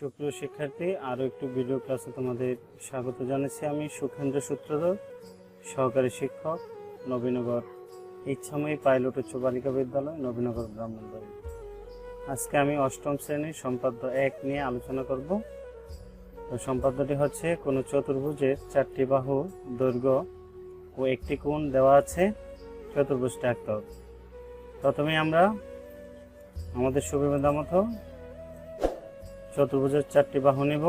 সুপ্রিয় শিক্ষার্থী, আরও একটু ভিডিও ক্লাসে তোমাদের স্বাগত জানাচ্ছি আমি সুখেন্দ্র সূত্রধর, সহকারী শিক্ষক, নবীনগর ইচ্ছাময়ী পাইলট উচ্চ বালিকা বিদ্যালয়, নবীনগর ব্রাহ্মণবাড়ি আজকে আমি অষ্টম শ্রেণির সম্পাদ্য এক নিয়ে আলোচনা করব। তো সম্পাদ্যটি হচ্ছে কোনো চতুর্ভুজের চারটি বাহু, দৈর্ঘ্য ও একটি কোণ দেওয়া আছে চতুর্ভুজটা আঁকতে প্রথমে আমরা আমাদের সুবিধা মতো চতুর্ভুজের চারটি বাহু নেব।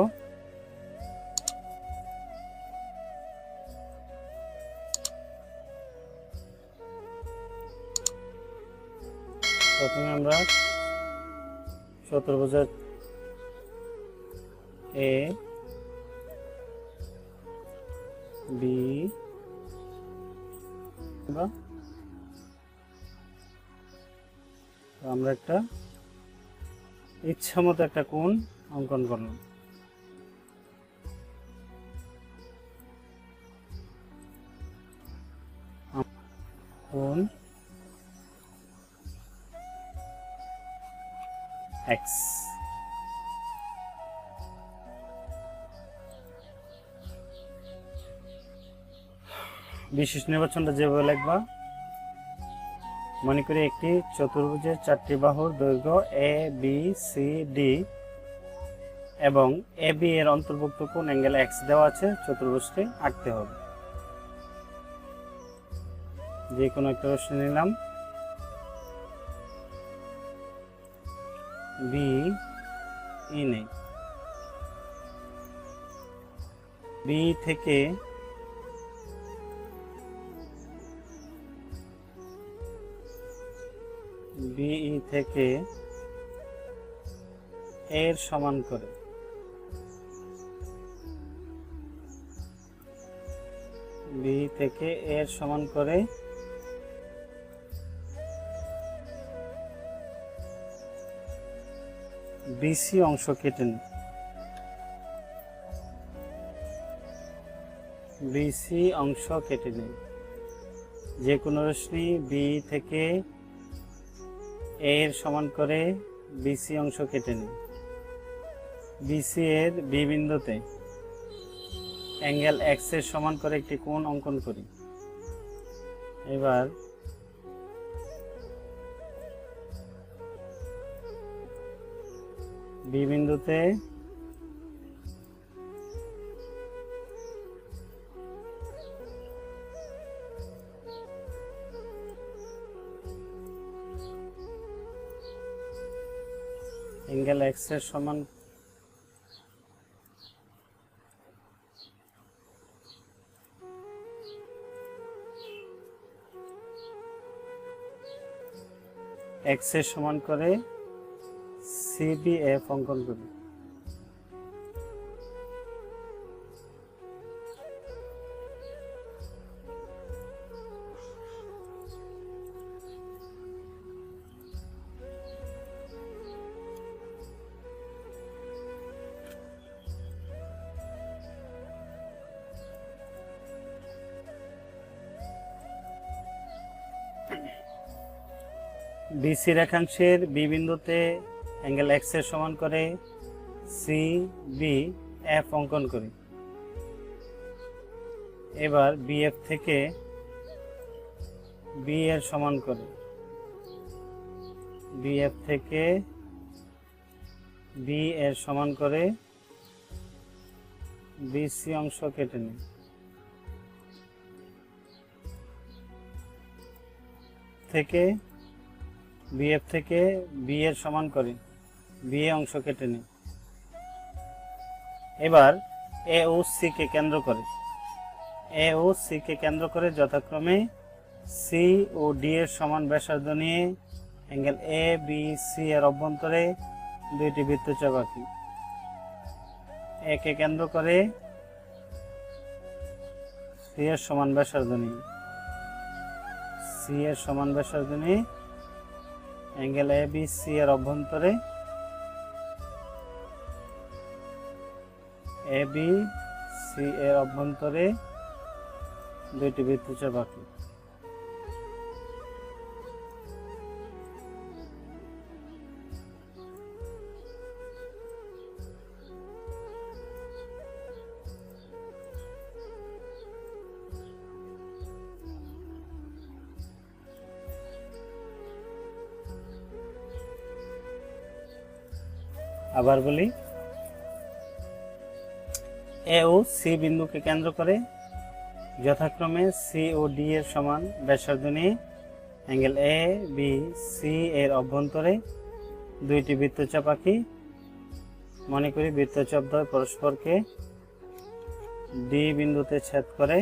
প্রথমে আমরা চতুর্ভুজের এ, বি আমরা একটা ইচ্ছা মতো একটা কোণ অঙ্কন করলাম। এক্স বিশেষ নির্বাচনটা যেভাবে লিখবা, মনে করি একটি চতুর্ভুজের চারটি বাহুর দৈর্ঘ্য এ বি সি ডি এবং এ বি এর অন্তর্ভুক্ত কোন অ্যাঙ্গেল এক্স দেওয়া আছে চতুর্ভুজটি আঁকতে হবে। যে কোনো একটা রশ্মি নিলাম। বি ই নেই বি থেকে বিই থেকে এর সমান করে। বি থেকে এর সমান করে বিসি অংশ কেটে নিই। বিসি অংশ কেটে নিই। যে কোনো রশ্মি বি থেকে এর সমান করে বিসি অংশ কেটে নিই। বিসি এর বি অ্যাঙ্গেল এক্স সমান করে একটি কোণ অঙ্কন করি। এবার বি বিন্দুতে অ্যাঙ্গেল এক্স সমান এক্সের সমান করে সিবিএফ অঙ্কন করি বিসি রেখাংশের বি বিন্দুতে অ্যাঙ্গেল এক্সের সমান করে সি বি এফ অঙ্কন করি। এবার বিএফ থেকে বি এর সমান করে। বিএফ থেকে বি এর সমান করে বিসি অংশ কেটে নিই। থেকে বিএফ থেকে বি এর সমান করি বি এ অংশ কেটে নিই। এবার এ ও সি কে কেন্দ্র করে। এ ও সি কে কেন্দ্র করে যথাক্রমে সি ও ডি এর সমান ব্যাসার্ধ নিয়ে অ্যাঙ্গেল এ বি সি এর অভ্যন্তরে দুইটি বৃত্তচাপ আঁকি। এ কে কেন্দ্র করে সি এর সমান ব্যাসার্ধ নিয়ে সি এর সমান ব্যাসার্ধ নিয়ে অ্যাঙ্গেল এ বি সি এর অভ্যন্তরে। এ বি সি এর অভ্যন্তরে। দুইটি বৃত্তচাপ আঁকি আবার বলি, এ ও সি বিন্দুকে কেন্দ্র করে যথাক্রমে সি ও ডি এর সমান ব্যাসার্ধ নিয়ে অ্যাঙ্গেল এ, বি, সি এর অভ্যন্তরে দুইটি বৃত্তচাপ আঁকি। মনে করি বৃত্তচাপ দ্বয় পরস্পরকে ডি বিন্দুতে ছেদ করে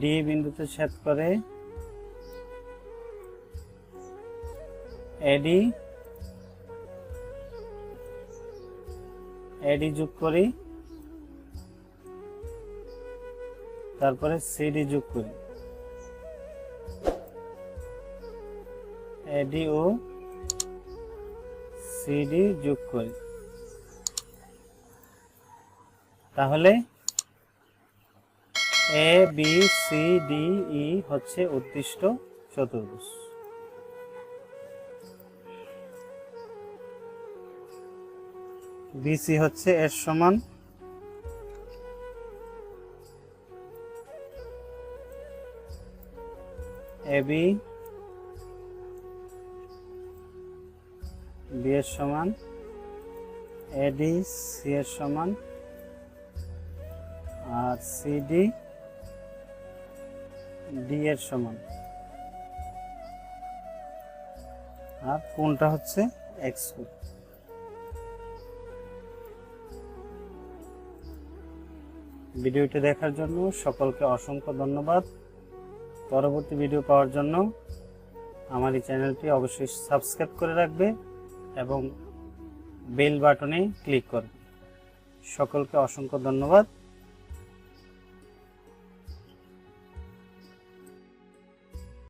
ডি বিন্দুতে ছেদ করে এডি এডি যোগ করি, তারপরে সিডি যোগ করি। এডি ও সিডি যোগ করি। তাহলে A, B, C, D, E হচ্ছে উদ্দিষ্ট চতুর্ভুজ। বিসি হচ্ছে এর সমান এবি বি এর সমান, এডি সি এর সমান, আর সিডি ডি এর সমান। আর কোনটা হচ্ছে এক্স ভিডিওটি দেখার জন্য সকলকে অসংখ্য ধন্যবাদ। পরবর্তী ভিডিও পাওয়ার জন্য আমার এই চ্যানেলটি অবশ্যই সাবস্ক্রাইব করে রাখবে এবং বেল বাটনে ক্লিক করবে। সকলকে অসংখ্য ধন্যবাদ।